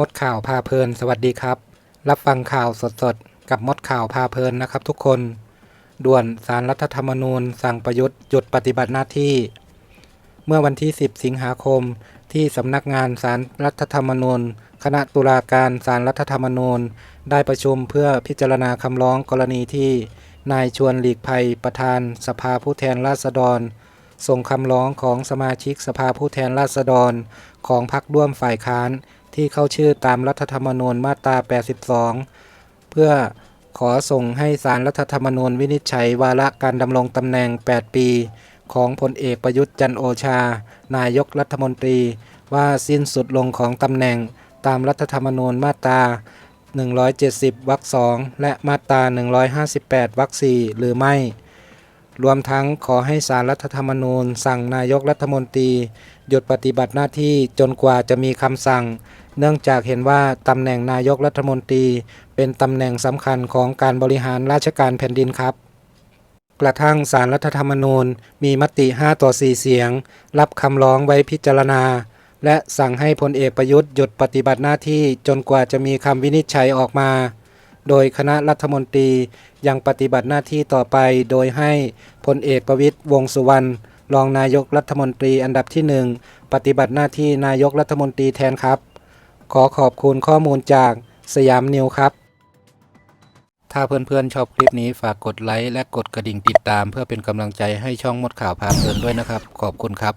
มดข่าวพาเพลิน สวัสดีครับ รับฟังข่าวสดๆ กับมดข่าวพาเพลินนะครับทุกคน ด่วนสารรัฐธรรมนูญ สั่งประยุทธ์หยุดปฏิบัติหน้าที่ เมื่อวันที่ 10 สิงหาคม ที่สำนักงานสารรัฐธรรมนูญ คณะตุลาการสารรัฐธรรมนูญ ได้ประชุมเพื่อพิจารณาคำร้องกรณีที่ นายชวนหลีกภัยประธานสภาผู้แทนราษฎรส่งคำร้องของสมาชิกสภาผู้แทนราษฎร ของพรรคร่วมฝ่ายค้าน ที่เข้าชื่อตามรัฐธรรมนูญมาตรา 82 เพื่อขอส่งให้สารรัฐธรรมนูญวินิจฉัยวาระการดำรงตำแหน่ง 8 ปี ของพลเอกประยุทธ์จันโอชา นายกรัฐมนตรี ว่าสิ้นสุดลงของตำแหน่งตามรัฐธรรมนูญมาตรา 170 วรรคสองและมาตรา 158 วรรคสี่หรือไม่ รวมทั้งขอให้สารรัฐธรรมนูญ สั่งนายกรัฐมนตรี หยุดปฏิบัติหน้าที่จนกว่าจะมีคำสั่ง เนื่องจากเห็นว่าตำแหน่งนายกรัฐมนตรี เป็นตำแหน่งสำคัญของการบริหารราชการแผ่นดินครับ กระทั่งสารรัฐธรรมนูญมีมติ 5 ต่อ 4 เสียง รับคำร้องไว้พิจารณา และสั่งให้พลเอกประยุทธ์หยุดปฏิบัติหน้าที่จนกว่าจะมีคำวินิจฉัยออกมา โดยคณะรัฐมนตรียังปฏิบัติหน้าที่ต่อไป โดยให้พลเอกประวิตยวงสุวรรณรองนายกรัฐมนตรีอันดับที่หนึ่งปฏิบัติหน้าที่นายกรัฐมนตรีแทนครับ ขอขอบคุณข้อมูลจากสยามนิวครับ ถ้าเพื่อนๆชอบคลิปนี้ฝากกดไลค์และกดกระดิ่งติดตาม เพื่อเป็นกำลังใจให้ช่องมดข่าวพาเพลินด้วยนะครับ ขอบคุณครับ